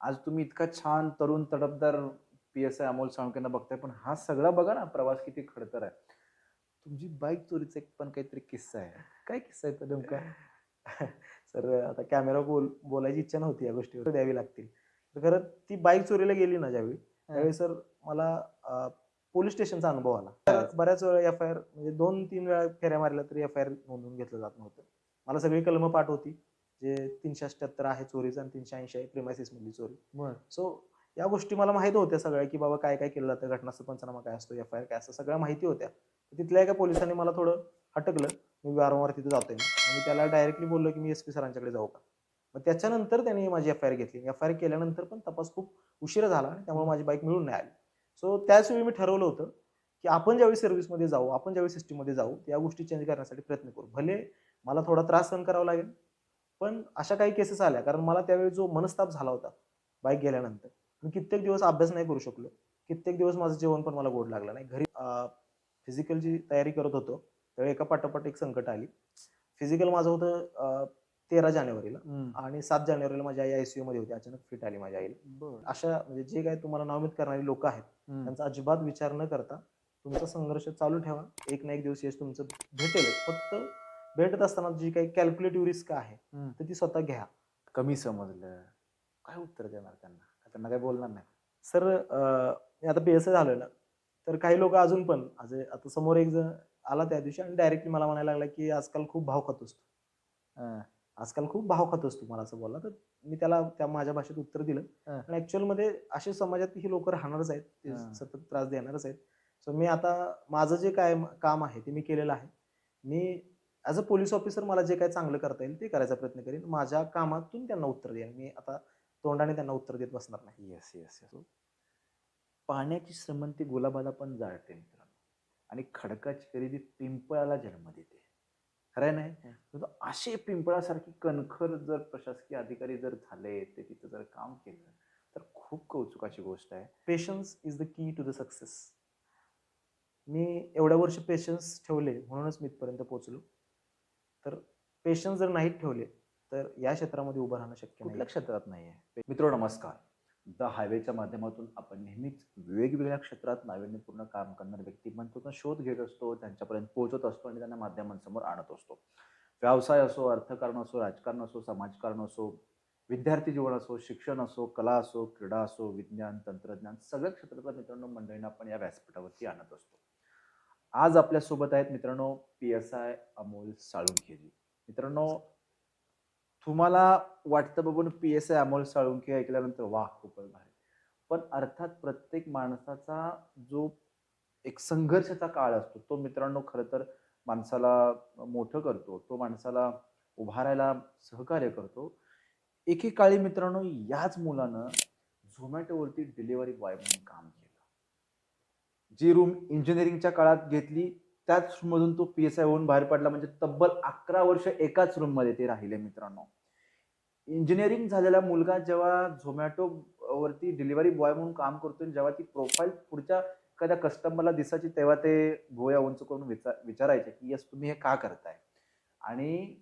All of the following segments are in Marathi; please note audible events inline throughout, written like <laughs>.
आज तुम्ही इतका छान तरुण तडफदार पी एस आय अमोल साळुंकेंना बघताय पण हा सगळा बघा ना प्रवास किती खडतर आहे. तुमची बाईक चोरीचा एक पण काहीतरी किस्सा आहे. काय किस्सा आहे तो नेमका? <laughs> सर आता कॅमेरा बोल बोलायची इच्छा नव्हती या गोष्टीवर द्यावी लागतील. तर खरं ती बाईक चोरीला गेली ना ज्यावेळी त्यावेळी सर मला पोलीस स्टेशनचा अनुभव आला. बऱ्याच वेळा एफ आय आर म्हणजे दोन तीन वेळा फेऱ्या मारल्या तरी एफ आय आर नोंदवून घेतलं जात नव्हतं. मला सगळी कलमं पाठ होती. जे तीनशे अठ्याहत्तर आहे चोरीचं आणि तीनशे ऐंशी आहे प्रेमायसिस मधली चोरी. सो या गोष्टी मला माहीत होत्या सगळ्या की बाबा काय काय केलं जातं घटनास्थळ पंचनामा काय असतो एफ आय आर काय असतं सगळ्या माहिती होत्या. तिथल्या एका पोलिसांनी मला थोडं हटकलं मी वारंवार तिथे जातोय मी त्याला डायरेक्टली बोललो की मी एस पी सरांच्याकडे जाऊ का? मग त्याच्यानंतर त्यांनी माझी एफ आय आर घेतली. एफ आय आर केल्यानंतर पण तपास खूप उशिरा झाला आणि त्यामुळे माझी बाईक मिळून नाही आली. सो त्याच वेळी मी ठरवलं होतं की आपण ज्यावेळी सर्व्हिसमध्ये जाऊ आपण ज्यावेळी सिस्टीममध्ये जाऊ या गोष्टी चेंज करण्यासाठी प्रयत्न करू. भले मला थोडा त्रास सहन करावा लागेल पण अशा काही केसेस आल्या. कारण मला त्यावेळी जो मनस्ताप झाला होता बाईक गेल्यानंतर मी कित्येक दिवस अभ्यास नाही करू शकलो. कित्येक दिवस माझं जेवण पण मला गोड लागलं नाही. घरी फिजिकलची तयारी करत होतो त्यावेळी एका पाठोपाठ एक संकट आली. फिजिकल माझं होतं तेरा जानेवारीला. आणि सात जानेवारीला माझी आई आयसीयू मध्ये होती. अचानक फिट आली माझ्या आईला. अशा म्हणजे जे काही तुम्हाला नावमित करणारी लोक आहेत. त्यांचा अजिबात विचार न करता तुमचा संघर्ष चालू ठेवा. एक ना एक दिवस यश तुमचं भेटेलच. फक्त भेटत असताना जी काही कॅल्क्युलेटिव्ह रिस्क आहे हम्म. तर ती स्वतः घ्या. कमी समजलं. काय उत्तर देणार त्यांना? का त्यांना काय बोलणार नाही. सर मी आता पी एस झालोय ना तर काही लोक अजून पण आज आता समोर एक जण आला त्या दिवशी आणि डायरेक्टली मला म्हणायला लागला की आजकाल खूप भाव खातोस तू हं. आजकाल खूप भाव खातोस तू मला असं बोलला. तर मी त्याला त्या माझ्या भाषेत उत्तर दिलं. हं. आणि ऍक्च्युअलमध्ये असे समाजात ही लोक राहणारच आहेत ते हं. सतत त्रास देणारच आहेत. सो मी आता माझं जे काय काम आहे ते मी केलेलं आहे. मी ॲज अ पोलीस ऑफिसर मला जे काय चांगलं करता येईल ते करायचा प्रयत्न करेन. माझ्या कामातून त्यांना उत्तर देईन. मी आता तोंडाने त्यांना उत्तर देत बसणार नाही. येस येस येस पाण्याची श्रमंती गुलाबाला पण जाळते मित्रांनो. आणि खडकाची खरेदी पिंपळाला जन्म देते. खरं नाही तर असे पिंपळासारखी कणखर जर प्रशासकीय अधिकारी जर झाले ते तिथं जर काम केलं तर खूप कौतुकाची गोष्ट आहे. Patience is the key to the success मी एवढ्या वर्ष पेशन्स ठेवले म्हणूनच मी इथपर्यंत पोहोचलो. तर पेशन्स जर नाहीत ठेवले तर या क्षेत्रामध्ये उभं राहणं शक्य नाही कुठल्या क्षेत्रात नाही आहे मित्र नमस्कार. द हायवेच्या माध्यमातून आपण नेहमीच वेगवेगळ्या क्षेत्रात नाविन्यपूर्ण काम करणाऱ्या व्यक्तिमत्वाचा शोध घेत असतो त्यांच्यापर्यंत पोहोचत असतो आणि त्यांना माध्यमांसमोर आणत असतो. व्यवसाय असो अर्थकारण असो राजकारण असो समाजकारण असो विद्यार्थी जीवन असो शिक्षण असो कला असो क्रीडा असो विज्ञान तंत्रज्ञान सगळ्या क्षेत्रातल्या मित्रांनो मंडळींना आपण या व्यासपीठावरती आणत असतो. आज आपल्यासोबत आहेत मित्रांनो P S I Amol Salunkheji. मित्रांनो तुम्हाला वाटतं बघून P S I Amol Salunkhe ऐकल्यानंतर वा खूपच भारी. पण अर्थात प्रत्येक माणसाचा जो एक संघर्षाचा काळ असतो तो मित्रांनो खरं तर माणसाला मोठं करतो तो माणसाला उभारायला सहकार्य करतो. एकेकाळी मित्रांनो याच मुलानं झोमॅटोवरती डिलिव्हरी बॉय म्हणून काम केलं. जी रूम इंजिनिअरिंगच्या काळात घेतली त्याच मधून तो पी एस आय होऊन बाहेर पडला. म्हणजे तब्बल अकरा वर्ष एकाच रूममध्ये ते राहिले मित्रांनो. इंजिनिअरिंग झालेला मुलगा जेव्हा झोमॅटो वरती डिलिव्हरी बॉय म्हणून काम करतो जेव्हा ती प्रोफाईल पुढच्या एखाद्या कस्टमरला दिसायची तेव्हा ते भोया उंच करून विचार विचारायचे की यस तुम्ही हे का करताय? आणि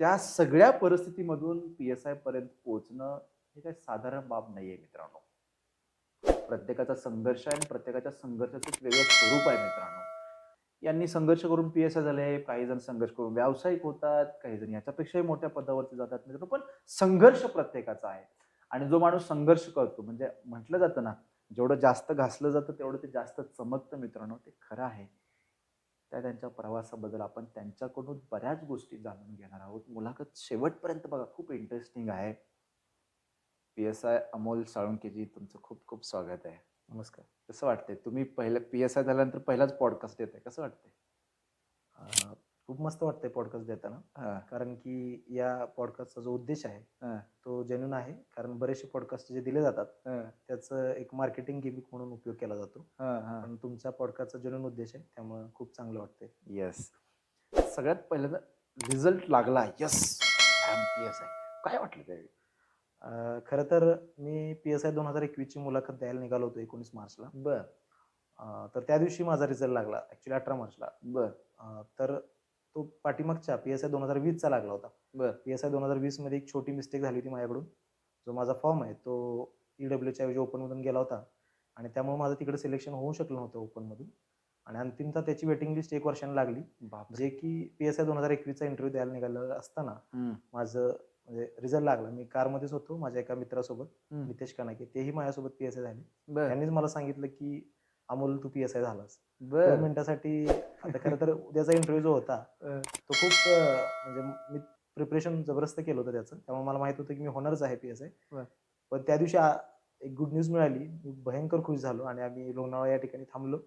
त्या सगळ्या परिस्थितीमधून पी एस आय पर्यंत पोहोचणं हे काही साधारण बाब नाहीये मित्रांनो. प्रत्येकाचा संघर्ष आहे आणि प्रत्येकाच्या संघर्षाचं एक वेगळं स्वरूप आहे मित्रांनो. यांनी संघर्ष करून पी एस आय झाले काही जण संघर्ष करून व्यावसायिक होतात काही जण याच्यापेक्षाही मोठ्या पदावरती जातात मित्रांनो पण संघर्ष प्रत्येकाचा आहे. आणि जो माणूस संघर्ष करतो म्हणजे म्हटलं जातं ना जेवढं जास्त घासलं जातं तेवढं ते जास्त चमकतं मित्रांनो ते खरं आहे. त्या त्यांच्या प्रवासाबद्दल आपण त्यांच्याकडून बऱ्याच गोष्टी जाणून घेणार आहोत. मुलाखत शेवटपर्यंत बघा खूप इंटरेस्टिंग आहे. P S I Amol Salunkeji तुमचं खूप खूप स्वागत आहे. नमस्कार. कसं वाटतंय? तुम्ही पहिलं पी एस आय झाल्यानंतर पहिलाच पॉडकास्ट येत आहे कसं वाटतंय? खूप मस्त वाटतंय पॉडकास्ट देताना. कारण की या पॉडकास्टचा जो उद्देश आहे तो जेन्युन आहे. कारण बरेचसे पॉडकास्ट जे दिले जातात त्याचं एक मार्केटिंग गिमिक म्हणून उपयोग केला जातो. पण तुमच्या पॉडकास्टचा जेन्युन उद्देश आहे त्यामुळे खूप चांगलं वाटतंय. येस सगळ्यात पहिल्यांदा रिझल्ट लागला. यस पी एस आय काय वाटलं त्यावेळी? खरं तर मी पी एस आय दोन हजार एकवीसची मुलाखत द्यायला निघालो होतो एकोणीस मार्चला बर. अं, तर त्या दिवशी माझा रिझल्ट लागला ऍक्च्युली अठरा मार्चला बर. अं, तर तो पाठीमागच्या पी एस आय दोन हजार वीसचा लागला होता. बर. पी एस आय दोन हजार वीसमध्ये एक छोटी मिस्टेक झाली होती माझ्याकडून. जो माझा फॉर्म आहे तो ई डब्ल्यूच्या ऐवजी ओपनमधून गेला होता. आणि त्यामुळे माझं तिकडे सिलेक्शन होऊ शकलं नव्हतं ओपनमधून आणि अंतिमतः त्याची वेटिंग लिस्ट एक वर्षाने लागली. बापरे. जे की पी एस आय दोन हजार एकवीसचा इंटरव्ह्यू द्यायला निघालं असताना हम्म, माझं म्हणजे रिझल्ट लागला. मी कारमध्येच होतो माझ्या एका मित्रासोबत हम्म. नितेश कानाके. तेही माझ्यासोबत पी एस आय झाले. बर. त्यांनीच मला सांगितलं की अमोल तू पी एस आय झालास. दोन बर मिनिटासाठी आता खरं तर उद्याचा इंटरव्ह्यू जो होता अं, तो खूप अं, म्हणजे मी प्रिपरेशन जबरदस्त केलं होतं त्याचं. त्यामुळे मला माहीत होतं की मी होणारच आहे पी एस आय बर. पण त्या दिवशी आ- एक गुड न्यूज मिळाली. मी भयंकर खुश झालो आणि आम्ही लोणावळा या ठिकाणी थांबलो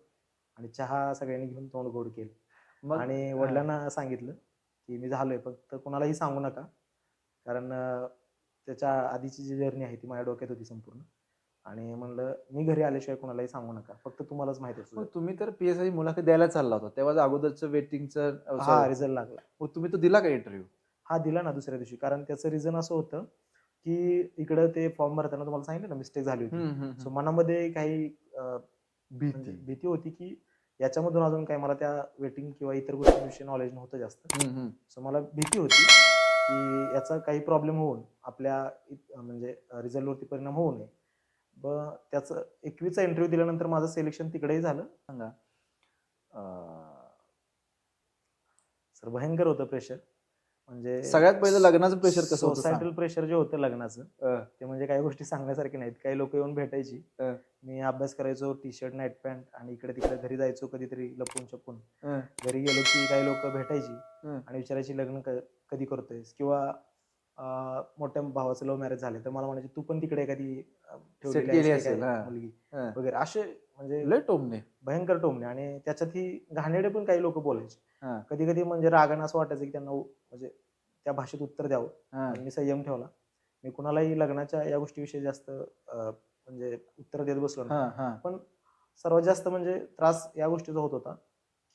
आणि चहा सगळ्यांनी घेऊन तोंड गोड केलं. मग? आणि वडिलांना सांगितलं की मी झालोय. फक्त कोणालाही सांगू नका. कारण त्याच्या आधीची जी जर्नी आहे ती माझ्या डोक्यात होती संपूर्ण. आणि म्हणलं मी घरी आल्याशिवाय कोणालाही सांगू नका. फक्त तुम्हालाच माहिती मग आहे तुम्ही तर पी एस आय मुलाखत द्यायला चालला होता. तेव्हा अगोदरचं वेटिंगचं हा रिझल्ट लागला. मग तुम्ही तो दिला का इंटरव्ह्यू हा दिला ना दुसऱ्या दिवशी. कारण त्याचं रिझन असं होतं की इकडं ते फॉर्म भरताना तुम्हाला सांगितलं ना मिस्टेक झाली होती. सो मनामध्ये काही अं, म्हणजे भीती भीती होती की याच्यामधून अजून काही मला त्या वेटिंग किंवा इतर गोष्टींविषयी नॉलेज नव्हतं जास्त. सो मला भीती होती. की याचा काही प्रॉब्लेम होऊन आपल्या म्हणजे रिझल्टवरती परिणाम होऊ नये. ब त्याचं एकवीचा इंटरव्ह्यू दिल्यानंतर माझं सिलेक्शन तिकडेही झालं. सांगा. सर भयंकर होतं प्रेशर म्हणजे सगळ्यात पहिलं लग्नाचं प्रेशर कसं होतं सोसायटल? प्रेशर जे होतं लग्नाचं ते म्हणजे काही गोष्टी सांगण्यासारखे नाहीत. काही लोक येऊन भेटायची. मी अभ्यास करायचो टी शर्ट नाईट पॅन्ट आणि इकडे तिकडे घरी जायचो कधीतरी लपून छपून घरी गेलो की काही लोक भेटायची. आणि विचारायची लग्न कधी करतोयस? किंवा मोठ्या भावाचं लव्ह मॅरेज झाले तर मला म्हणायचे तू पण तिकडे एखादी ठेवलेली असेल. मुलगी. वगैरे. असे म्हणजे लय टोमणे. भयंकर टोमणे. आणि त्याच्यातही घाणेरडे पण काही लोक बोलायचे. कधी कधी म्हणजे रागानं असं वाटायचं की त्यांना म्हणजे त्या भाषेत उत्तर द्यावं. मी संयम ठेवला. मी कुणालाही लग्नाच्या या गोष्टीविषयी जास्त म्हणजे उत्तर देत बसलो हा. पण सर्वात जास्त म्हणजे त्रास या गोष्टीचा होत होता.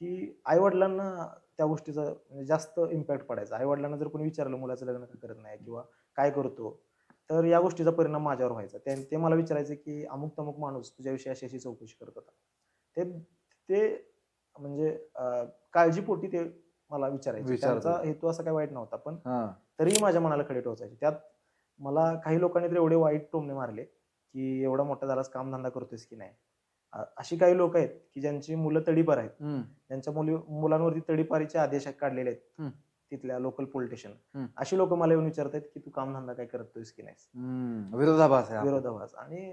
की आई वडिलांना त्या गोष्टीचा म्हणजे जास्त इम्पॅक्ट पडायचा. आई वडिलांना जर कोणी विचारलं मुलाचं लग्न का करत नाही किंवा काय करतो तर या गोष्टीचा परिणाम माझ्यावर व्हायचा. ते ते मला विचारायचे की अमुक तमुक माणूस तुझ्याविषयी अशी अशी चौकशी करत होता. ते ते म्हणजे काळजीपोटी ते मला विचारायचे. त्यांचा होते. असा काही वाईट नव्हता पण. तरीही माझ्या मनाला खडे टोचायचे. त्यात मला काही लोकांनी तर एवढे वाईट टोमणे मारले की एवढा मोठा झालास कामधंदा करतोयस की नाही? अशी काही लोक आहेत की ज्यांची मुलं तडीपार आहेत. त्यांच्या मुली मुलांवरती तडीपारीचे आदेश काढलेले. आहेत. तिथल्या लोकल पोलिटिशियन. अशी लोक मला येऊन विचारतात की तू कामधंदा काय करतोयस की नाही. विरोधाभास हा. विरोधाभास. आणि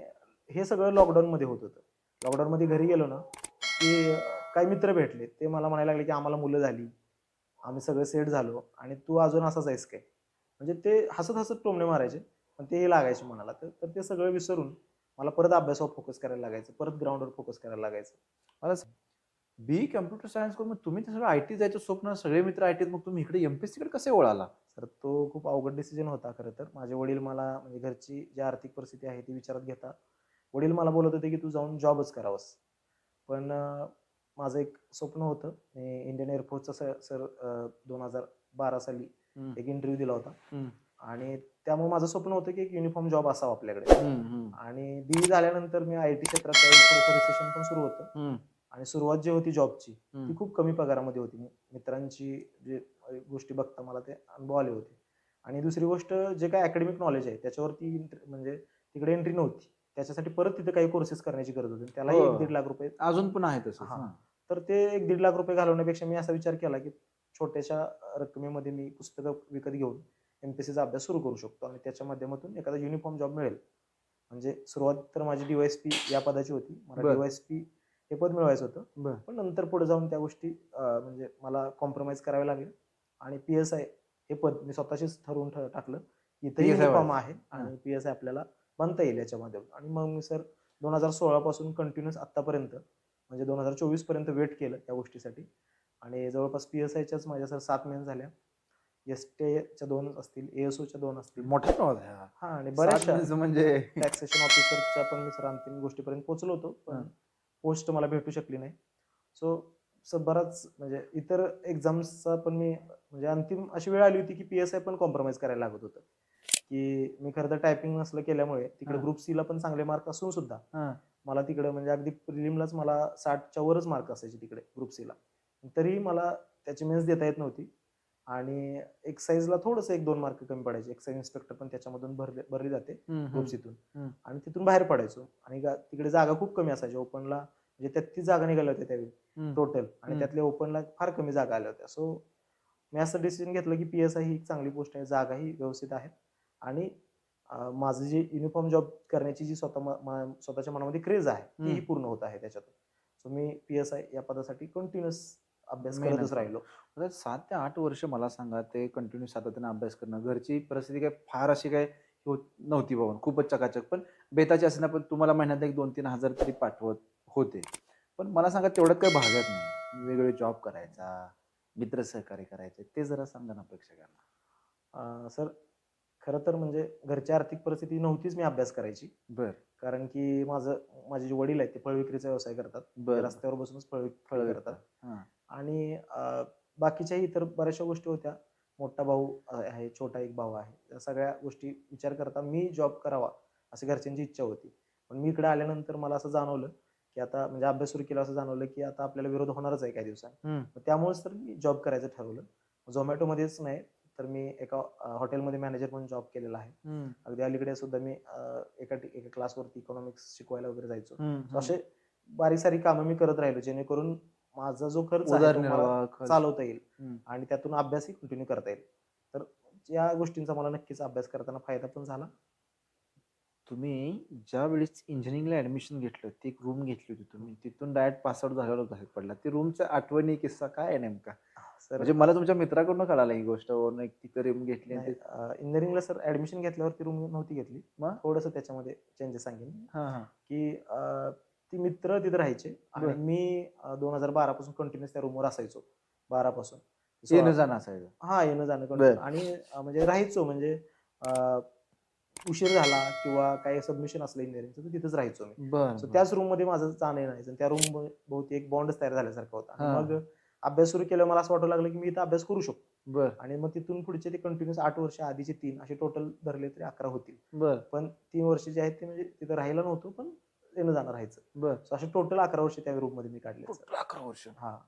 हे सगळं लॉकडाऊन मध्ये होत होतं. लॉकडाऊन मध्ये घरी गेलो ना की काही मित्र भेटले. ते मला म्हणायला लागले की आम्हाला मुलं झाली. आम्ही सगळे सेट झालो. आणि तू अजून असाच आहेस काय? म्हणजे ते हसत हसत टोमणे मारायचे. पण तेही लागायचे मनाला. तर ते सगळं विसरून मला परत अभ्यासावर फोकस करायला लागायचं परत ग्राउंडवर फोकस करायला लागायचं. मला बी कम्प्युटर सायन्स करून मग तुम्ही ते सगळं आय टी जायचं स्वप्न सगळे मित्र आय मग तुम्ही इकडे एमपीएससी कडे कसे वळाला? तर तो खूप अवघड डिसिजन होता खरं तर. माझे वडील मला म्हणजे घरची जी आर्थिक परिस्थिती आहे ती विचारात घेता. वडील मला बोलत होते की तू जाऊन जॉबच करावंस. पण माझं एक स्वप्न होतं. मी इंडियन एअरफोर्सचा सर दोन हजार बारा साली. एक इंटरव्ह्यू दिला होता. आणि त्यामुळे माझं स्वप्न होतं की एक युनिफॉर्म जॉब असावा आपल्याकडे. आणि बी झाल्यानंतर मी आय टी क्षेत्रात थोडंसं रिसेशन पण सुरू होतं. आणि सुरुवात जी होती जॉबची. ती खूप कमी पगारामध्ये होती मित्रांची जे गोष्टी बघता मला ते अनुभव आले होते आणि दुसरी गोष्ट जे काय अकॅडमिक नॉलेज आहे त्याच्यावरती म्हणजे तिकडे एंट्री नव्हती त्याच्यासाठी परत तिथे काही कोर्सेस करण्याची गरज होती त्यालाही. एक दीड लाख रुपये अजून पण आहे तसं. तर ते एक दीड लाख रुपये घालवण्यापेक्षा मी असा विचार केला की छोट्याशा रकमेमध्ये मी पुस्तकं विकत घेऊन एमपीसीचा अभ्यास सुरू करू शकतो आणि त्याच्या माध्यमातून एखादा युनिफॉर्म जॉब मिळेल. म्हणजे सुरुवात तर माझी डीवायएसपी या पदाची होती. मला बर. डीवायएसपी हे पद मिळवायचं होतं. पण नंतर पुढे जाऊन त्या गोष्टी म्हणजे मला कॉम्प्रोमाइज करावे लागले. आणि पी एस आय हे पद मी स्वतःशीच ठरवून टाकलं. इथेही फॉर्म. आहे आणि पी एस आय आपल्याला बनता येईल याच्या माध्यमातून आणि मग मी सर दोन हजार सोळा पासून कंटिन्युअस आतापर्यंत म्हणजे दोन हजार चोवीसपर्यंत वेट केलं त्या गोष्टीसाठी. आणि जवळपास पी एस आयच्याच माझ्या सर सात महिने झाल्या. एस च्या दोन असतील एएसओच्या दोन असतील मोठा प्रवास आहे हा. हा आणि सात बऱ्याचशा म्हणजे टॅक्सेशन ऑफिसरच्या पण मी सर अंतिम गोष्टीपर्यंत पोहोचलो होतो पण हा. पोस्ट मला भेटू शकली नाही सो बराच म्हणजे इतर एक्झाम्सचा पण मी म्हणजे अंतिम अशी वेळ आली होती की पी एस आय पण कॉम्प्रोमाइज करायला लागत होतं की मी खरं तर टायपिंग नसलं केल्यामुळे तिकडे हा. ग्रुप ला पण चांगले मार्क असून सुद्धा हा. मला तिकडे म्हणजे अगदी प्रिलिमलाच मला साठच्या वरच मार्क असायचे तिकडे ग्रुप ला तरीही मला त्याची मेन्स देता येत नव्हती आणि एक्साईजला थोडंसं एक दोन मार्क कमी पडायचे. एक्साईज इन्स्पेक्टर पण त्याच्यामधून भरले भरली जाते ग्रुप्सीतून हम्म. आणि तिथून बाहेर पडायचो. आणि तिकडे जागा खूप कमी असायच्या ओपनला म्हणजे तेहतीस जागा निघाल्या होत्या त्यावेळी. टोटल आणि. त्यातल्या ओपनला फार कमी जागा आल्या होत्या. सो मी असं डिसिजन घेतलं की पी एस आय ही एक चांगली पोस्ट आहे. जागाही व्यवस्थित आहेत आणि माझं जे युनिफॉर्म जॉब करण्याची जी स्वतः स्वतःच्या मनामध्ये क्रेज आहे हम्म. पूर्ण होत आहे त्याच्यातून. सो मी पी एस आय या पदासाठी कंटिन्युअस अभ्यास करतच करतो. राहिलो. आता सात ते आठ वर्ष मला सांगा ते कंटिन्यू सातत्याने अभ्यास करणं घरची परिस्थिती काय फार अशी काय होत नव्हती बाबा खूपच चकाचक. पण बेताची असणार पण तुम्हाला महिन्यात एक दोन तीन हजार तरी पाठवत होते. पण मला सांगा तेवढ्यात काही भागत नाही. वेगवेगळे जॉब करायचा मित्र सहकार्य करायचे ते जरा सांगा ना प्रेक्षकांना. सर खरं तर म्हणजे घरची आर्थिक परिस्थिती नव्हतीच मी अभ्यास करायची. बर. कारण की माझं माझे जे वडील आहेत ते फळ विक्रीचा व्यवसाय करतात. रस्त्यावर बसूनच फळ फळ करतात बाकीच्याही इतर बऱ्याचशा गोष्टी होत्या. मोठा भाऊ आहे छोटा एक भाऊ आहे. सगळ्या गोष्टी विचार करता मी जॉब करावा अशी घरच्यांची इच्छा होती. पण मी इकडे आल्यानंतर मला असं जाणवलं की आता म्हणजे अभ्यास सुरू केला असं जाणवलं की आता आपल्याला विरोध होणारच आहे काही. मग त्यामुळेच तर मी जॉब करायचं ठरवलं. झोमॅटोमध्येच नाही तर मी एका हॉटेलमध्ये मॅनेजर म्हणून जॉब केलेला आहे. अगदी अलीकडे सुद्धा मी एका एका क्लासवरती इकॉनॉमिक्स शिकवायला वगैरे जायचो. असे बारीक सारी कामं मी करत राहिलो जेणेकरून माझा जो खर्च आहे तो मला उदरनिर्वाह खर्च. चालवता येईल हम्म. आणि त्यातून अभ्यासही कंटिन्यू करता येईल. तर या गोष्टींचा मला नक्कीच अभ्यास करताना फायदा पण झाला. तुम्ही ज्या वेळेस इंजिनिअरिंगला ऍडमिशन घेतलं ती एक रूम घेतली होती तुम्ही तिथून डायरेक्ट पासआउट झाल्यावर बाहेर पडला. ती रूमचा आठवणी किस्सा काय आहे नेमका? सर. म्हणजे मला तुमच्या मित्राकडून कळालं ही गोष्ट वरून एक तिथं रूम घेतली आणि ते- इंजिनिअरिंगला सर ऍडमिशन घेतल्यावरती रूम नव्हती घेतली. मग? थोडस त्याच्यामध्ये चेंजेस सांगेन हा हा. की अं, ती मित्र तिथे राहायचे. आणि बरं. मी दोन हजार बारा पासून कंटिन्युअस त्या रूमवर असायचो. बारा पासून. येणं जाणं असायचं. हा येणं जाणं बरं. continue. आणि अं, म्हणजे राहायचो म्हणजे अं, उशीर झाला किंवा काही सबमिशन असलं इंजिनिअरिंगचं तर तिथंच राहायचो मी. बर त्याच रूममध्ये माझं जाणं येण्याचं त्या रूम भोवती एक बॉन्डच तयार झाल्यासारखा होता. आणि. मग अभ्यास सुरू केल्यावर मला असं वाटू लागलं की मी इथं अभ्यास करू शकतो. बर. आणि मग तिथून पुढचे ते कंटिन्युअस आठ वर्ष आधीचे तीन असे टोटल धरले तरी अकरा होतील. बर. पण तीन वर्ष जे आहेत ते म्हणजे तिथं राहायला नव्हतं पण येणं जाणं राहायचं बर So असे टोटल अकरा वर्ष त्या रूममध्ये मी काढले अकरा वर्ष. हा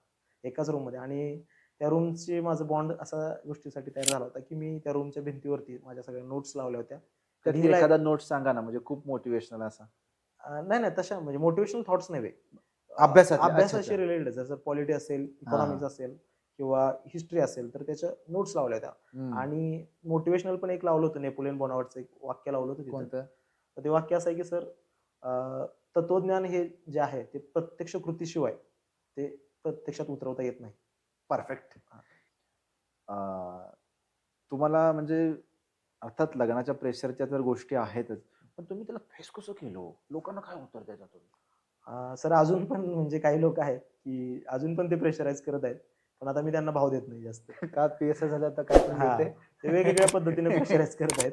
एकाच रूममध्ये. आणि त्या रूमचे माझं बॉन्ड असा गोष्टीसाठी तयार झाला होता की मी त्या रूमच्या भिंतीवरती माझ्या सगळ्या नोट्स लावल्या होत्या. कधीही एखादा नोट सांगा ना म्हणजे खूप मोटिवेशनल असा. अं, नाही नाही तशा म्हणजे मोटिवेशनल थॉट्स नाही बे. अभ्यासातले, अभ्यासाशी अच्छा. रिलेटेड जर पॉलिटी असेल इकॉनॉमिक्स असेल किंवा हिस्ट्री असेल तर त्याच्या नोट्स लावल्या होत्या. हम्म. आणि मोटिवेशनल पण एक लावलं होतं नेपोलियन बोनावटचं एक वाक्य लावलं होतं तिथं. कोणतं? तर ते वाक्य असं आहे की सर तत्वज्ञान हे जे आहे ते प्रत्यक्ष कृतीशिवाय ते प्रत्यक्षात उतरवता येत नाही. परफेक्ट तुम्हाला म्हणजे अर्थात लग्नाच्या प्रेशरच्या तर गोष्टी आहेतच पण तुम्ही त्याला फेस कसं केलं? लोकांना काय उत्तर द्यायचं तुम्ही? सर अजून पण म्हणजे काही लोक आहेत की अजून पण ते प्रेशराईज करत आहेत. पण आता मी त्यांना भाव देत नाही जास्त. <laughs> का पी एस झालं तर काय पण हा. मिळते? ते वेगवेगळ्या पद्धतीने <laughs> प्रेशराईज करत आहेत.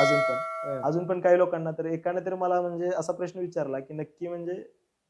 अजून पण. अजून पण काही लोकांना तर एकाने तर मला म्हणजे असा प्रश्न विचारला की नक्की म्हणजे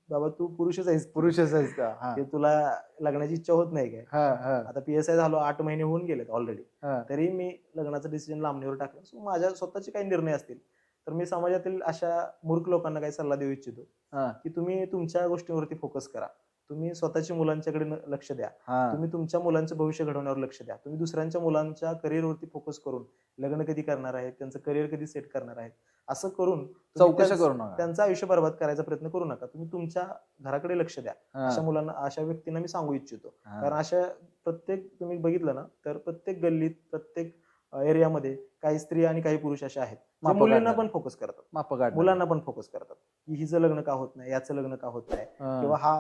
बाबा तू पुरुषच आहेस. पुरुषच आहेस का? हा. की तुला लग्नाची इच्छा होत नाही काय? हा, हा, आता पी एस आय झालो आठ महिने होऊन गेलेत ऑलरेडी हा. तरी मी लग्नाचं डिसिजन लांबणीवर टाकलं. सो माझ्या स्वतःचे काही निर्णय असतील. तर मी समाजातील अशा मूर्ख लोकांना काही सल्ला देऊ इच्छितो. हा, की तुम्ही तुमच्या गोष्टींवरती फोकस करा. तुम्ही स्वतःच्या मुलांच्याकडे लक्ष द्या. हा. तुम्ही तुमच्या मुलांचं भविष्य घडवण्यावर लक्ष द्या. तुम्ही दुसऱ्यांच्या मुलांच्या करिअरवरती फोकस करून लग्न कधी करणार आहेत त्यांचं करिअर कधी सेट करणार आहेत असं करून तुम्ही चौकशा त्यांचं- करू नका. त्यांचं आयुष्य बर्बाद करायचा प्रयत्न करू नका. तुम्ही तुमच्या घराकडे लक्ष द्या. हा, अशा मुलांना अशा व्यक्तींना मी सांगू इच्छितो. हा. कारण अशा प्रत्येक तुम्ही बघितलं ना तर प्रत्येक गल्लीत प्रत्येक एरियामध्ये काही स्त्री आणि काही पुरुष अशा आहेत. जे मापं मुलींना काढणारे. पण फोकस करतात मापं. मुलांना पण फोकस करतात की हिचं लग्न का होत नाही याचं लग्न का होत नाही किंवा हा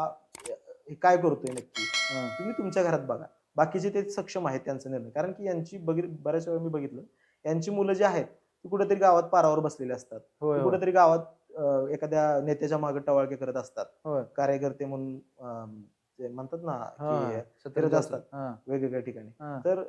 हे काय करतोय नक्की. तुम्ही तुमच्या घरात बघा बाकीचे ते सक्षम आहेत त्यांचा निर्णय कारण की यांची बघित बऱ्याच वेळा मी बघितलं यांची मुलं जी आहेत ती कुठेतरी गावात पारावर बसलेली असतात ती. कुठेतरी गावात अं, एखाद्या नेत्याच्या मागे टवाळके करत असतात. कार्यकर्ते म्हणून ते म्हणतात ना की फिरत. असतात. वेगवेगळ्या ठिकाणी. तर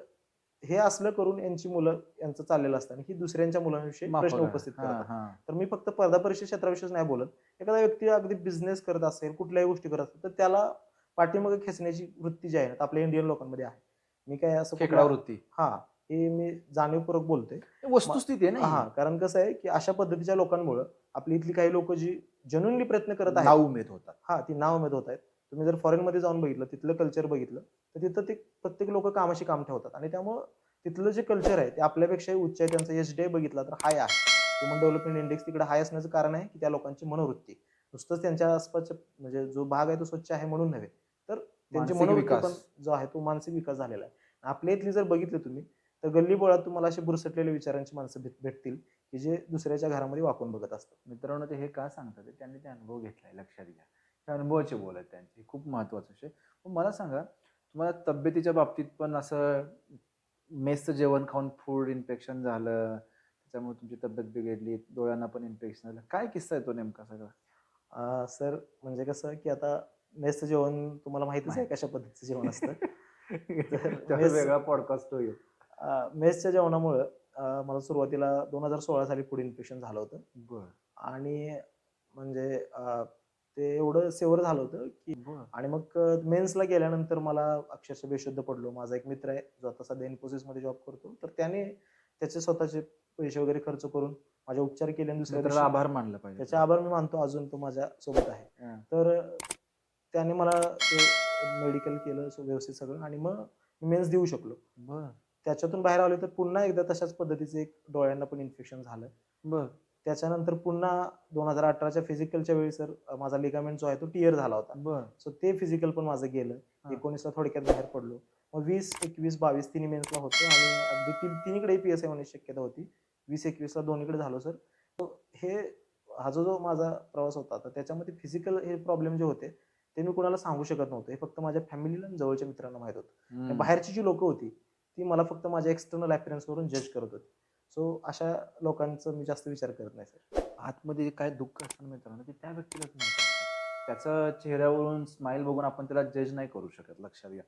हे असलं करून यांची मुलं यांचं चाललेलं असतं आणि ही दुसऱ्यांच्या मुलांविषयी प्रश्न. उपस्थित करतात. तर मी फक्त स्पर्धा परीक्षा क्षेत्राविषयीच नाही बोलत. एखादा व्यक्ती अगदी बिझनेस करत असेल कुठल्याही गोष्टी करत असेल तर त्याला पाठीमागे खेचण्याची वृत्ती जी आहे ना आपल्या इंडियन लोकांमध्ये आहे. मी काय असं खेकडा वृत्ती. हा हे मी जाणीवपूर्वक बोलतोय वस्तुस्थिती आहे ना हा. कारण कसं आहे की अशा पद्धतीच्या लोकांमुळं आपली इथली काही लोक जी जेन्युनली प्रयत्न करत आहेत नाव उमेद होतात. हा ती नाव उमेद होत आहेत. तुम्ही जर फॉरेनमध्ये जाऊन बघितलं तिथलं कल्चर बघितलं तर तिथं ते प्रत्येक लोक कामाशी काम ठेवतात. आणि त्यामुळं तिथलं जे कल्चर आहे ते आपल्यापेक्षाही उच्च आहे. त्यांचा एच डी बघितला तर हाय आहे. ह्युमन डेव्हलपमेंट इंडेक्स तिकडे हाय असण्याचं कारण आहे की त्या लोकांची मनोवृत्ती. नुसतंच त्यांच्या आसपासच्या म्हणजे जो भाग आहे तो स्वच्छ आहे म्हणून नव्हे. तर त्यांची मानसिक मनोवृत्ती विकास. पण जो आहे तो मानसिक विकास झालेला आहे. आपल्या इथली जर बघितली तुम्ही तर गल्ली बोळात तुम्हाला असे बुरसटलेल्या विचारांची माणसं भेट- भेटतील की जे दुसऱ्याच्या घरामध्ये वाकून बघत असतात. मित्रांनो ते हे का सांगतात? त्यांनी ते अनुभव घेतलाय लक्षात घ्या. त्या अनुभवाचे बोल आहेत त्यांचे खूप महत्वाचं विषय. पण मला सांगा तुम्हाला तब्येतीच्या बाबतीत पण असं मेसचं जेवण खाऊन फूड इन्फेक्शन झालं त्याच्यामुळे तुमची तब्येत बिघडली डोळ्यांना पण इन्फेक्शन झालं काय किस्सा आहे तो नेमका सगळा? सर म्हणजे कसं की आता मेसचं जेवण तुम्हाला माहितीच आहे कशा पद्धतीचं जेवण असतं. <laughs> वेगळा पॉडकास्ट होईल मेसच्या जेवणामुळं मला सुरुवातीला दोन हजार सोळा साली फूड इन्फेक्शन झालं होतं. बर. आणि म्हणजे ते एवढं सेवर झालं होतं की आणि मग मेन्सला गेल्यानंतर मला अक्षरशः बेशुद्ध पडलो. माझा एक मित्र आहे जो आता सध्या इन्फोसिसमध्ये जॉब करतो. तर त्याने त्याचे स्वतःचे पैसे वगैरे खर्च करून माझे उपचार केले आणि दुसऱ्या आभार मानलं पाहिजे. त्याचे आभार मी मानतो. अजून तो माझ्या सोबत आहे. तर त्याने मला ते मेडिकल केलं व्यवस्थित सगळं आणि मग मेन्स देऊ शकलो. त्याच्यातून बाहेर आलो तर पुन्हा एकदा तशाच पद्धतीचे एक डोळ्यांना पण इन्फेक्शन झालं. बर. त्याच्यानंतर पुन्हा दोन हजार अठराच्या फिजिकलच्या वेळी सर माझा लिगामेंट जो आहे तो टिअर झाला होता. बर. सो ते फिजिकल पण माझं गेलं. एकोणीसला थोडक्यात बाहेर पडलो. मग वीस एकवीस बावीस तिन्ही मेन्सला होतो आणि अगदी तीन तिन्हीकडे पी एस आय होण्याची शक्यता होती. वीस एकवीसला दोन्हीकडे झालो सर हे हा जो जो माझा प्रवास होता तर त्याच्यामध्ये फिजिकल हे प्रॉब्लेम जे होते ते मी कुणाला सांगू शकत नव्हतो. हे फक्त माझ्या फॅमिलीला आणि जवळच्या मित्रांना माहीत होतं. बाहेरची जी लोक होती ती मला फक्त माझ्या एक्सटर्नल वरून जज करत होती. सो अशा लोकांचा मी जास्त विचार करत नाही सर. आतमध्ये काय दुःख असतं ना मित्रांनो ते त्या व्यक्तीलाच माहिती असतं. त्याचं चेहऱ्यावरून स्माइल बघून आपण त्याला जज नाही करू शकत लक्षात घ्या.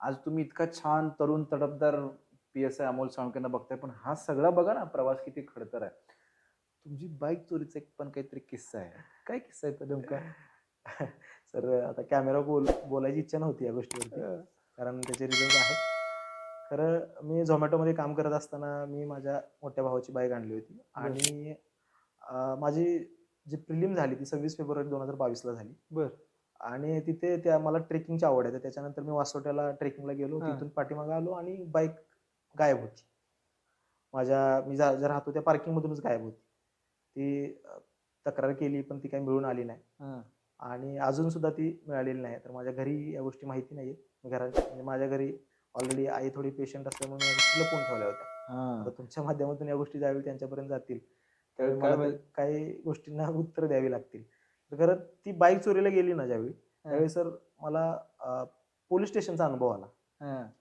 आज तुम्ही इतका छान तरुण तडपदार पी एस आय अमोल साळुंकेंना बघताय पण हा सगळा बघा ना प्रवास किती खडतर आहे. तुमची बाईक चोरीचा एक पण काहीतरी किस्सा आहे. काय किस्सा आहे तो नेमका? <laughs> सर आता कॅमेरा बोल बोलायची इच्छा नव्हती या गोष्टीवरती. कारण त्याचे रिझल्ट आहेत. खरं मी झोमॅटोमध्ये काम करत असताना मी माझ्या मोठ्या भावाची बाईक आणली होती. आणि अं, माझी जी प्रिलिम झाली ती सव्वीस फेब्रुवारी दोन हजार बावीसला झाली. बर. आणि तिथे त्या मला ट्रेकिंगची आवड आहे. तर त्याच्यानंतर मी वासोट्याला ट्रेकिंगला गेलो हा. तिथून पाठीमागे आलो आणि बाईक गायब होती. माझ्या मी ज्या राहतो त्या parking मधूनच गायब होती. ती अं, तक्रार केली पण ती काही मिळून आली नाही. आणि अजून सुद्धा ती मिळालेली नाही. तर माझ्या घरी या गोष्टी माहिती नाहीये मी घरात म्हणजे माझ्या घरी ऑलरेडी आई थोडी पेशंट असल्यामुळे या गोष्टी लपवून ठेवल्या होत्या. आता तुमच्या माध्यमातून या गोष्टी ज्यावेळी त्यांच्यापर्यंत जातील त्यावेळी काय मला माहीत? काही गोष्टींना <laughs> उत्तर द्यावी लागतील. तर खरं ती बाईक चोरीला गेली ना ज्यावेळी त्यावेळी सर मला पोलीस स्टेशनचा अनुभव आला.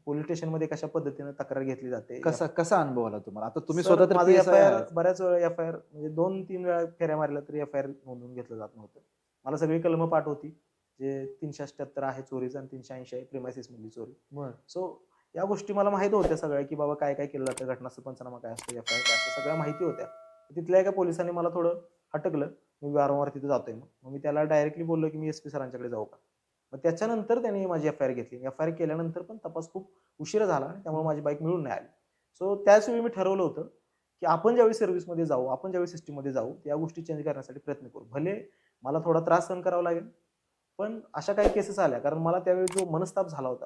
पोलीस स्टेशनमध्ये कशा पद्धतीने तक्रार घेतली जाते कसा कसा अनुभव आला तुम्हाला? आता तुम्ही स्वतः तर माझं PSI FIR आहात. बऱ्याच वेळा एफ आय आर म्हणजे दोन तीन वेळा फेऱ्या मारल्या तरी एफ आय आर नोंदवून घेतलं जात नव्हतं. मला सगळी कलमं पाठ होती. जे तीनशे अठ्याहत्तर आहे चोरीचं आणि तीनशे ऐंशी आहे प्रिमायसिस मधली चोरी. बर. सो या गोष्टी मला माहीत होत्या सगळ्या की बाबा काय काय केलं जातं घटनास्थळ पंचनामा काय असतो एफ आय काय असतं सगळ्या माहिती होत्या. तिथल्या एका पोलिसांनी मला थोडं हटकलं. मी वारंवार तिथे जातोय मग. मग मी त्याला डायरेक्टली बोललो की मी एस पी सरांच्याकडे जाऊ का? मग त्याच्यानंतर त्यांनी माझी एफ आय आर घेतली. एफ आय आर केल्यानंतर पण तपास खूप उशिरा झाला आणि त्यामुळे माझी बाईक मिळून नाही आली. सो त्याच वेळी मी ठरवलं होतं की आपण ज्यावेळी सर्व्हिसमध्ये जाऊ आपण ज्यावेळी सिस्टीममध्ये जाऊ या गोष्टी चेंज करण्यासाठी प्रयत्न करू. भले मला थोडा त्रास सहन करावा लागेल पण अशा काही केसेस आल्या. कारण मला त्यावेळी जो मनस्ताप झाला होता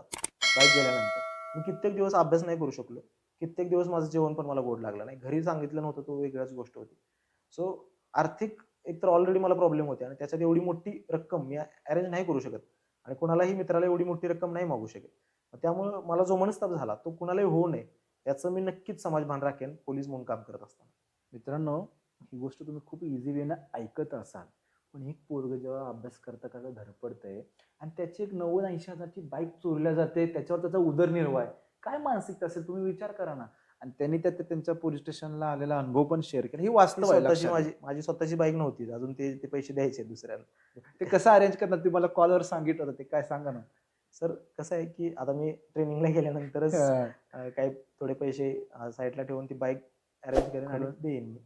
बाईक गेल्यानंतर मी कित्येक दिवस अभ्यास नाही करू शकलो. कित्येक दिवस माझं जेवण पण मला गोड लागलं नाही. घरी सांगितलं नव्हतं तो वेगळ्याच गोष्ट होती. सो आर्थिक एकतर ऑलरेडी मला प्रॉब्लेम होते आणि त्याच्यात एवढी मोठी रक्कम मी अरेंज नाही करू शकत. आणि कोणालाही मित्राला एवढी मोठी रक्कम नाही मागू शकत. मग त्यामुळं मला जो मनस्ताप झाला तो कुणालाही होऊ नये याचं मी नक्कीच समाजभान राखेन पोलीस म्हणून काम करत असताना. मित्रांनो ही गोष्ट तुम्ही खूप इझी वेनं ऐकत असाल. पण एक पोरग जेव्हा अभ्यास करता करता धडपडतंय आणि त्याची एक नव्वद ऐंशी हजारची बाईक चोरल्या जाते त्याच्यावर त्याचा उदरनिर्वाह आहे. काय मानसिकता असेल तुम्ही विचार करा ना. आणि त्यांनी त्या त्या- त्यांच्या पोलीस स्टेशनला आलेला अनुभव पण शेअर केला. ही वास्तव स्वतःची लक्षात. माझी माझी स्वतःची बाईक नव्हती. अजून ते ते पैसे द्यायचे दुसऱ्याला. ते कसं अरेंज करणार? तुम्ही मला कॉलवर सांगितलं होतं. ते काय सांगा ना. सर कसं आहे की आता मी ट्रेनिंगला गेल्यानंतरच काही थोडे पैसे साईडला ठेवून ती बाईक अरेंज करेन आणि? देईन.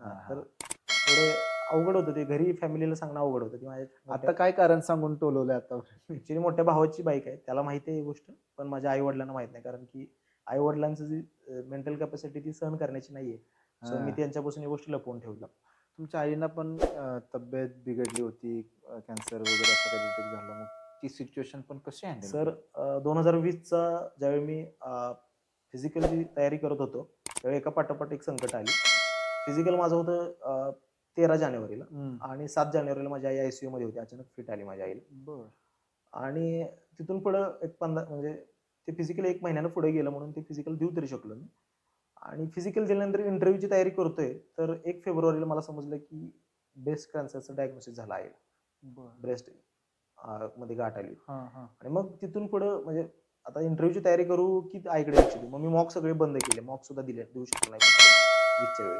हा, हा, तर हा. थोडे अवघड होतं ते. घरी फॅमिलीला सांगणं अवघड होतं. ती माझ्या आता काय कारण सांगून टोलवलंय आता? ऍक्च्युली मोठ्या भावाची बाईक आहे. त्याला माहिती आहे ही गोष्ट पण माझ्या आई वडिलांना माहीत नाही. कारण की आई वडिलांचं जी मेंटल कॅपॅसिटी ती सहन करण्याची नाहीये. सो मी. त्यांच्यापासून ही गोष्ट लपवून ठेवली. तुमच्या आईना पण अं, तब्येत बिघडली होती कॅन्सर वगैरे असं काही डिटेक्ट झालं. मग ती सिच्युएशन पण कशी हँडल सर दोन हजार वीसचा ज्यावेळी मी फिजिकलची तयारी करत होतो त्यावेळी एका पाठोपाठ एक संकट आली. फिजिकल माझं होतं तेरा जानेवारीला. आणि सात जानेवारीला माझी आई आयसीयू मध्ये होती. अचानक फिट आली माझ्या आईला. आणि तिथून पुढं एक पंधरा म्हणजे ते फिजिकल एक महिन्यानं पुढे गेलं म्हणून ते फिजिकल देऊ तरी शकलो मी. आणि फिजिकल दिल्यानंतर इंटरव्ह्यूची तयारी करतोय तर एक फेब्रुवारीला मला समजलं की ब्रेस्ट कॅन्सरचं डायग्नोसिस झालं आहे. बर. ब्रेस्टमध्ये गाठ आली. आणि मग तिथून पुढं म्हणजे आता इंटरव्ह्यूची तयारी करू की आईकडे लक्ष देऊ? मग मी मॉक सगळे बंद केले. मॉक सुद्धा दिले देऊ शकलो नाही वेळी.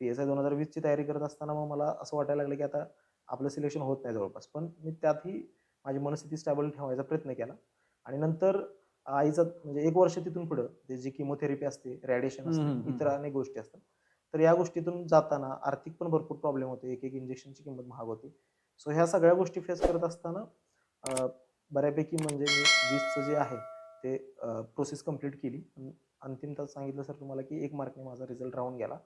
पी एस आय दोन हजार वीसची तयारी करत असताना मग मला असं वाटायला लागलं की आता आपलं सिलेक्शन होत नाही जवळपास. पण मी त्यातही माझी मनस्थिती स्टॅबल ठेवायचा प्रयत्न केला. आणि नंतर आईचा म्हणजे एक वर्ष तिथून पुढं ते जी किमोथेरपी असते रॅडिएशन असते. इतर अनेक गोष्टी असतात. तर या गोष्टीतून जाताना आर्थिक पण भरपूर प्रॉब्लेम होते. एक एक इंजेक्शनची किंमत महाग होती. सो ह्या सगळ्या गोष्टी फेस करत असताना बऱ्यापैकी म्हणजे मी वीसचं जे आहे ते प्रोसेस कंप्लीट केली. पण अंतिमतः सांगितलं सर तुम्हाला की एक मार्कने माझा रिझल्ट राहून गेला.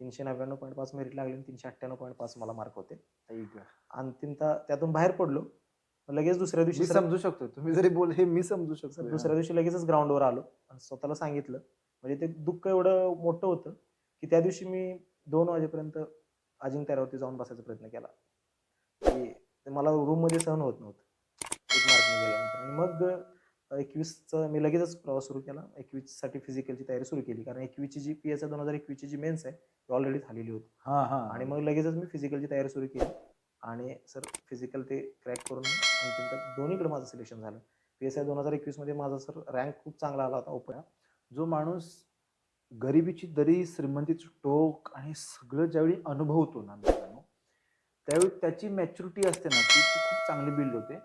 तीनशे नव्याण्णव पॉईंट पाच मेरिट लागले आणि तीनशे अठ्ठ्याण्णव पॉईंट पाच मला मार्क होते. अंतिमतः त्यातून बाहेर पडलो. लगेच दुसऱ्या दिवशी समजू शकतो तुम्ही जरी बोल हे मी समजू शकतो दुसऱ्या दिवशी लगेचच ग्राउंडवर आलो. आणि स्वतःला सांगितलं. म्हणजे ते दुःख एवढं मोठं होतं की त्या दिवशी मी दोन वाजेपर्यंत अजिंक्यवरती जाऊन बसायचा प्रयत्न केला. की मला रूममध्ये सहन होत नव्हतं. एक मार्कने गेल्यानंतर. आणि मग एकवीसचं मी लगेचच प्रवास सुरू केला. एकवीससाठी फिजिकलची तयारी सुरू केली. कारण एकवीसची जी पी एस आहे दोन हजार एकवीसची जी मेन्स आहे ऑलरेडी झालेली होती. हा हा आणि मग लगेचच मी फिजिकलची तयारी सुरू केली. आणि सर फिजिकल ते क्रॅक करून अंतिम दोन्हीकडे माझं सिलेक्शन झालं. पी एस आय दोन हजार एकवीसमध्ये माझा सर रँक खूप चांगला आला होता ओपन जो माणूस गरिबीची दरी श्रीमंतीचं टोक आणि सगळं ज्यावेळी अनुभवतो ना मित्रांनो त्यावेळी त्याची मॅच्युरिटी असते ना ती खूप चांगली बिल्ड होते.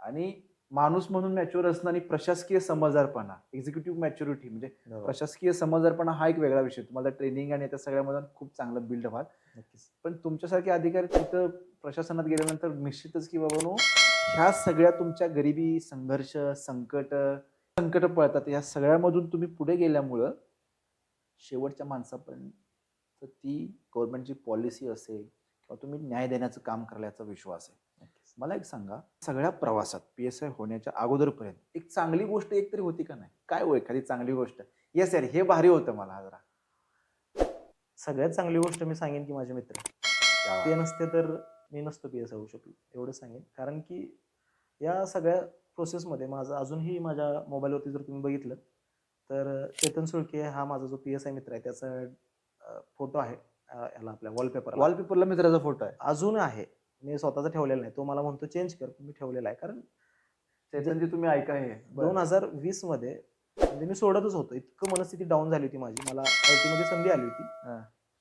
आणि माणूस म्हणून मॅच्युअर असणं आणि प्रशासकीय समजदारपणा एक्झिक्युटिव्ह मॅच्युरिटी म्हणजे प्रशासकीय समजदारपणा हा एक वेगळा विषय. तुम्हाला ट्रेनिंग आणि त्या सगळ्यामधून खूप चांगलं बिल्ड व्हाल. पण तुमच्यासारखे अधिकारी तिथं प्रशासनात गेल्यानंतर निश्चितच की बाबा ह्या सगळ्या तुमच्या गरिबी संघर्ष संकट संकट पळतात. ह्या सगळ्यामधून तुम्ही पुढे गेल्यामुळं शेवटच्या माणसापर्यंत ती गव्हर्नमेंटची पॉलिसी असेल किंवा तुम्ही न्याय देण्याचं काम करायला याचा विश्वास आहे. मला एक सांगा सगळ्या प्रवासात पी एस आय होण्याच्या अगोदरपर्यंत एक चांगली गोष्ट एक तरी होती का नाही? काय हो एखादी चांगली गोष्ट? येस यार हे भारी होतं मला जरा. सगळ्यात चांगली गोष्ट मी सांगेन की माझे मित्र. ते नसते तर मी नसतो पी एस होऊ शकलो एवढं सांगेन. कारण की या सगळ्या प्रोसेसमध्ये माझं अजूनही माझ्या मोबाईलवरती जर तुम्ही बघितलं तर चेतन सुळके हा माझा जो पी एस आय मित्र आहे त्याचा फोटो आहे याला आपल्या वॉलपेपर वॉलपेपरला मित्राचा फोटो आहे. अजून आहे. मी स्वतःचा ठेवलेला नाही. तो मला म्हणतो चेंज कर मी ठेवलेला आहे. कारण चेतनजी तुम्ही ऐका हे. दोन हजार वीसमध्ये म्हणजे मी सोडतच होतो. इतकं मनस्थिती डाऊन झाली होती माझी. मला आय टी मध्ये संधी आली होती.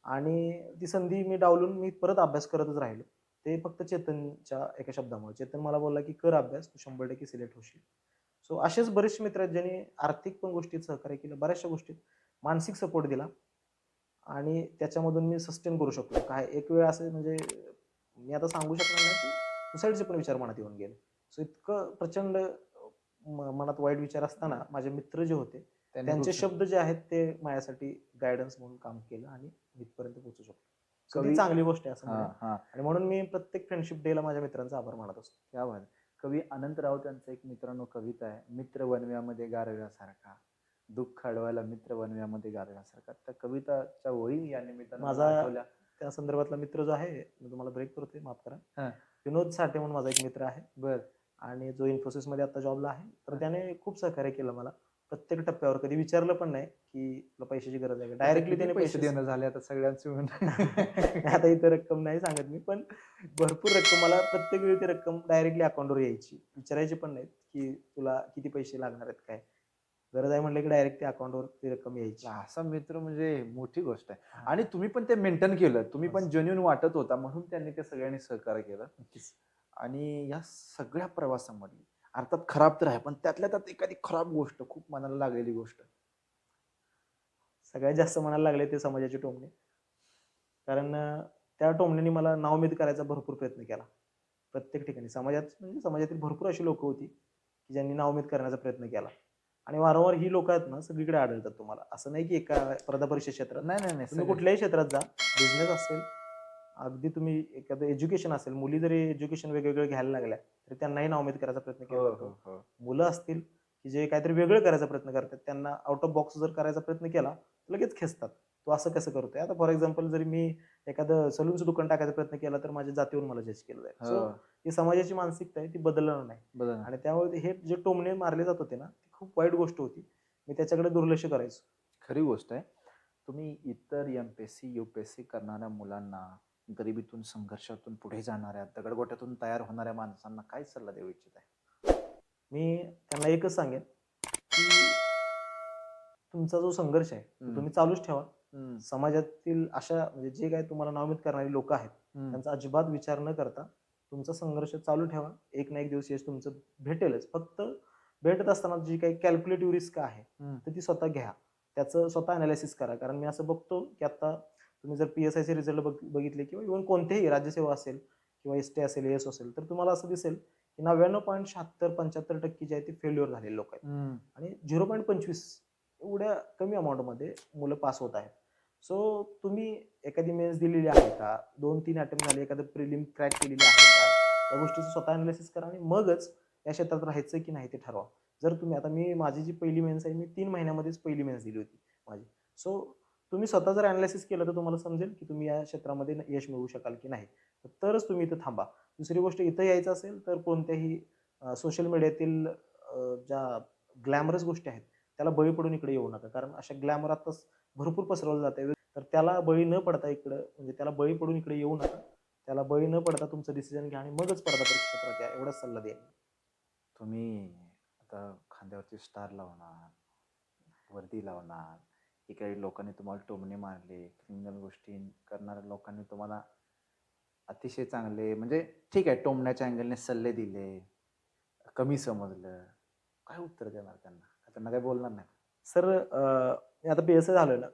आणि ती संधी मी डावलून मी परत अभ्यास करतच राहिलो. ते फक्त चेतनच्या एका शब्दामुळे. चेतन मला बोलला की कर अभ्यास तू शंभर टक्के सिलेक्ट होशील. सो असेच बरेचसे मित्र आहेत ज्यांनी आर्थिक पण गोष्टीत सहकार्य केलं. बऱ्याचशा गोष्टीत मानसिक सपोर्ट दिला. आणि त्याच्यामधून मी सस्टेन करू शकलो. काय एक वेळ असं म्हणजे मी आता सांगू शकणार नाही की सुसाईडचे पण विचार मनात येऊन गेले. सो इतकं प्रचंड मनात वाईट विचार असताना माझे मित्र जे होते त्यांचे शब्द जे आहेत ते माझ्यासाठी गायडन्स म्हणून काम केलं आणि मी इथपर्यंत पोहोचू शकलो. So ती कवी- चांगली गोष्ट आहे असं आणि म्हणून मी प्रत्येक फ्रेंडशिप डेला माझ्या मित्रांचा आभार मानत असतो. आहे. कवी अनंत राऊत यांचं एक मित्रांनो कविता आहे मित्र वनव्यामध्ये गारव्यासारखा. दुःख अडवायला मित्र वनव्यामध्ये गारव्यासारखा. त्या कविताच्या ओळी या निमित्तानं माझा-. त्या संदर्भातला मित्र जो आहे मी तुम्हाला ब्रेक करतोय माफ हा. करा विनोद साठे म्हणून माझा एक मित्र आहे. बर. आणि जो इन्फोसिसमध्ये आता जॉबला आहे तर त्याने खूप सहकार्य केलं मला. प्रत्येक टप्प्यावर कधी विचारलं पण नाही की तुला पैशाची गरज आहे डायरेक्टली त्याने पैसे देणं झाले आता सगळ्यांचे <laughs> आता इथं रक्कम नाही सांगत मी पण भरपूर रक्कम मला प्रत्येक वेळी ती रक्कम डायरेक्टली अकाउंटवर यायची. विचारायची पण नाही की तुला किती पैसे लागणार आहेत काय? गरज आहे म्हणलं की डायरेक्ट त्या अकाउंटवर ती रक्कम यायची. असा मित्र म्हणजे मोठी गोष्ट आहे. आणि तुम्ही पण ते मेंटेन केलं. तुम्ही पण जेन्युन वाटत होता म्हणून त्यांनी ते सगळ्यांनी सहकार्य केलं. आणि या सगळ्या प्रवासामध्ये अर्थात खराब तर आहे पण त्यातल्या त्यात एखादी खराब गोष्ट खूप मनाला लागलेली गोष्ट. सगळ्यात जास्त म्हणायला लागले ते समाजाचे टोमणे. कारण त्या टोमण्याने मला नावमेद करायचा भरपूर प्रयत्न केला. प्रत्येक ठिकाणी. समाजात म्हणजे समाजातील भरपूर अशी लोक होती की ज्यांनी नावमेद करण्याचा प्रयत्न केला. आणि वारंवार ही लोक आहेत ना सगळीकडे आढळतात तुम्हाला. असं नाही की एका स्पर्धा परीक्षा क्षेत्रात नाही नाही नाही तुम्ही कुठल्याही क्षेत्रात जा. बिझनेस असेल अगदी तुम्ही एखादं एज्युकेशन असेल मुली जरी एज्युकेशन वेगवेगळं घ्यायला लागल्या तरी त्यांनाही नावमेद करायचा प्रयत्न केला हो, जातो. हो, हो. मुलं असतील की जे काहीतरी वेगळं करायचा प्रयत्न करतात त्यांना आउट ऑफ बॉक्स जर करायचा प्रयत्न केला तर लगेच खेचतात. तो असं कसं करतोय? आता फॉर एक्झाम्पल जरी मी एखादं सलूनचं दुकान टाकायचा प्रयत्न केला तर माझ्या जातीवरून मला जज केलं जाईल. हो, ही समाजाची मानसिकता आहे ती बदलणार नाही. आणि त्यामुळे हे जे टोमणे मारले जात होते ना खूप वाईट गोष्ट होती. मी त्याच्याकडे दुर्लक्ष करायचो. खरी गोष्ट आहे. तुम्ही इतर M P S C U P S C करणाऱ्या मुलांना गरिबीतून संघर्षातून पुढे जाणाऱ्या दगडगोट्यातून तयार होणाऱ्या माणसांना काय सल्ला देऊ इच्छित आहे? मी त्यांना एकच सांगेन की तुमचा जो संघर्ष आहे तो. तुम्ही चालूच ठेवा. समाजातील अशा म्हणजे जे काही तुम्हाला नावमित करणारी लोक आहेत. त्यांचा अजिबात विचार न करता तुमचा संघर्ष चालू ठेवा. एक ना एक दिवस यश तुमचं भेटेलच. फक्त भेटत असताना जी काही कॅल्क्युलेटिव्ह रिस्क आहे. तर ती स्वतः घ्या. त्याचं स्वतः अनालिसिस करा. कारण मी असं बघतो की आता तुम्ही जर पी एस आयचे रिझल्ट बघितले किंवा इव्हन कोणतेही राज्यसेवा असेल किंवा एस टी असेल एस असेल तर तुम्हाला असं दिसेल की नव्याण्णव पॉईंट शहात्तर पंच्याहत्तर टक्के जे आहे ते फेल्युअर झालेले लोक आहेत. आणि झिरो पॉईंट पंचवीस एवढ्या कमी अमाऊंटमध्ये मुलं पास होत आहेत. सो तुम्ही एखादी मेन्स दिलेली आहे का? दोन तीन अटेम्प्ट झाले एखादं प्रिलिम क्रॅक केलेली आहे का? या गोष्टीचं स्वतः अनालिसिस करा आणि मगच या क्षेत्रात राहायचं की नाही ते ठरवा. जर तुम्ही आता मी माझी जी पहिली मेन्स आहे मी तीन महिन्यामध्येच पहिली मेन्स दिली होती माझी. सो तुम्ही स्वतः जर अनालिसिस केलं तर तुम्हाला समजेल की तुम्ही या क्षेत्रामध्ये यश मिळवू शकाल की नाही. तरच तुम्ही इथं थांबा. दुसरी गोष्ट इथं यायचं असेल तर कोणत्याही सोशल मीडियातील ज्या ग्लॅमरस गोष्टी आहेत त्याला बळी पडून इकडे येऊ नका. कारण अशा ग्लॅमर आताच भरपूर पसरवलं जाते तर त्याला बळी न पडता इकडं म्हणजे त्याला बळी पडून इकडे येऊ नका. त्याला बळी न पडता तुमचं डिसिजन घ्या आणि मगच स्पर्धा परीक्षेत्रात या एवढाच सल्ला देईन तुम्ही आता खांद्यावरती स्टार लावणार वर्दी लावणार इकडे लोकांनी तुम्हाला टोमणे मारले क्रिमिनल गोष्टी करणाऱ्या लोकांनी तुम्हाला अतिशय चांगले म्हणजे ठीक आहे टोमण्याच्या अँगलने सल्ले दिले कमी समजलं काय उत्तर देणार त्यांना? त्यांना काय बोलणार नाही. सर मी आता पी एस झालोय झालं ना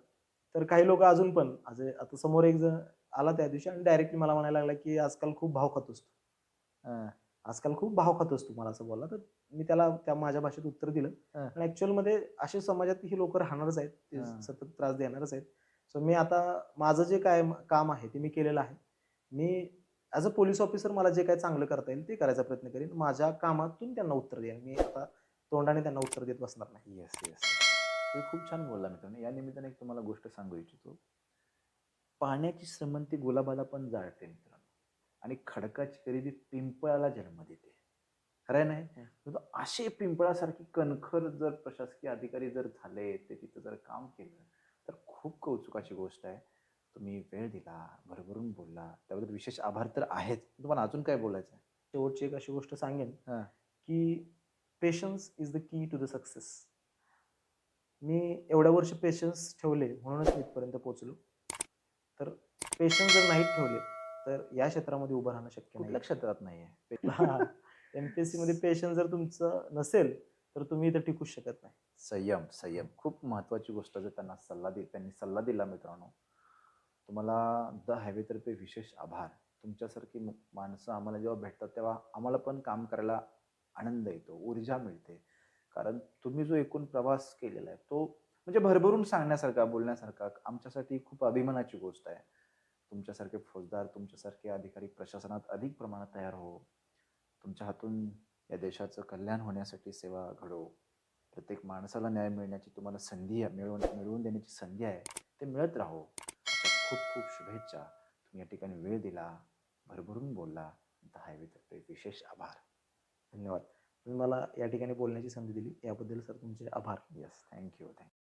तर काही लोक अजून पण आज आता समोर एक जण आला त्या दिवशी आणि डायरेक्टली मला म्हणायला लागला की आजकाल खूप भाव खात असतो. आजकाल खूप भाव खातोस तू मला असं बोलला तर मी त्याला त्या माझ्या भाषेत उत्तर दिलं. हा. आणि ऍक्च्युअलमध्ये असे समाजात ही लोक राहणारच आहेत ते हा. सतत त्रास देणारच आहेत. सो मी आता माझं जे काय म- काम आहे ते मी केलेलं आहे. मी ॲज अ पोलीस ऑफिसर मला जे काय चांगलं करता येईल ते करायचा प्रयत्न करेन. माझ्या कामातून त्यांना उत्तर देईन मी आता तोंडाने त्यांना उत्तर देत बसणार नाही. येस येस तुम्ही खूप छान बोलला मित्रांनो. या निमित्ताने एक तुम्हाला गोष्ट सांगू इच्छितो. पाण्याची श्रीमंती गुलाबाला पण जाळते मित्रांनो. आणि खडकाची गरिबी पिंपळाला जन्म देते. खरं नाही. तर असे पिंपळासारखी कणखर जर प्रशासकीय अधिकारी जर झाले ते तिथं जर काम केलं तर खूप कौतुकाची गोष्ट आहे. तुम्ही वेळ दिला भरभरून बोलला. त्याबद्दल विशेष आभार तर आहेत. तुम्हाला अजून काय बोलायचं आहे? शेवटची एक अशी गोष्ट सांगेन. की patience is the key to the success मी एवढ्या वर्ष पेशन्स ठेवले म्हणूनच मी इथपर्यंत पोहोचलो. तर पेशन्स जर नाहीत ठेवले तर या क्षेत्रामध्ये उभं राहणं शक्य कुठल्या नाही क्षेत्रात नाहीये? <laughs> एमपीएससी मध्ये पेशन्स जर तुमचं नसेल तर तुम्ही इथं टिकूच शकत नाही. संयम संयम. खूप महत्वाची गोष्ट जर त्यांना सल्ला दि त्यांनी सल्ला दिला मित्रांनो. तुम्हाला द हायवेतर्फे विशेष आभार. तुमच्यासारखी माणसं आम्हाला जेव्हा भेटतात तेव्हा आम्हाला पण काम करायला आनंद येतो ऊर्जा मिळते. कारण तुम्ही जो एकूण प्रवास केलेला आहे तो म्हणजे भरभरून सांगण्यासारखा बोलण्यासारखा आमच्यासाठी खूप अभिमानाची गोष्ट आहे. तुमच्यासारखे फौजदार तुमच्यासारखे अधिकारी प्रशासनात अधिक प्रमाणात तयार हो. तुमच्या हातून या देशाचं कल्याण होण्यासाठी सेवा घडो. प्रत्येक माणसाला न्याय मिळण्याची तुम्हाला संधी आहे मिळवून मिळवून देण्याची संधी आहे ते मिळत राहो. खूप खूप शुभेच्छा. तुम्ही या ठिकाणी वेळ दिला भरभरून बोलला. द हायवेतर्फे विशेष आभार. धन्यवाद. तुम्ही मला या ठिकाणी बोलण्याची संधी दिली. याबद्दल सर तुमचे आभार. Yes thank you thank you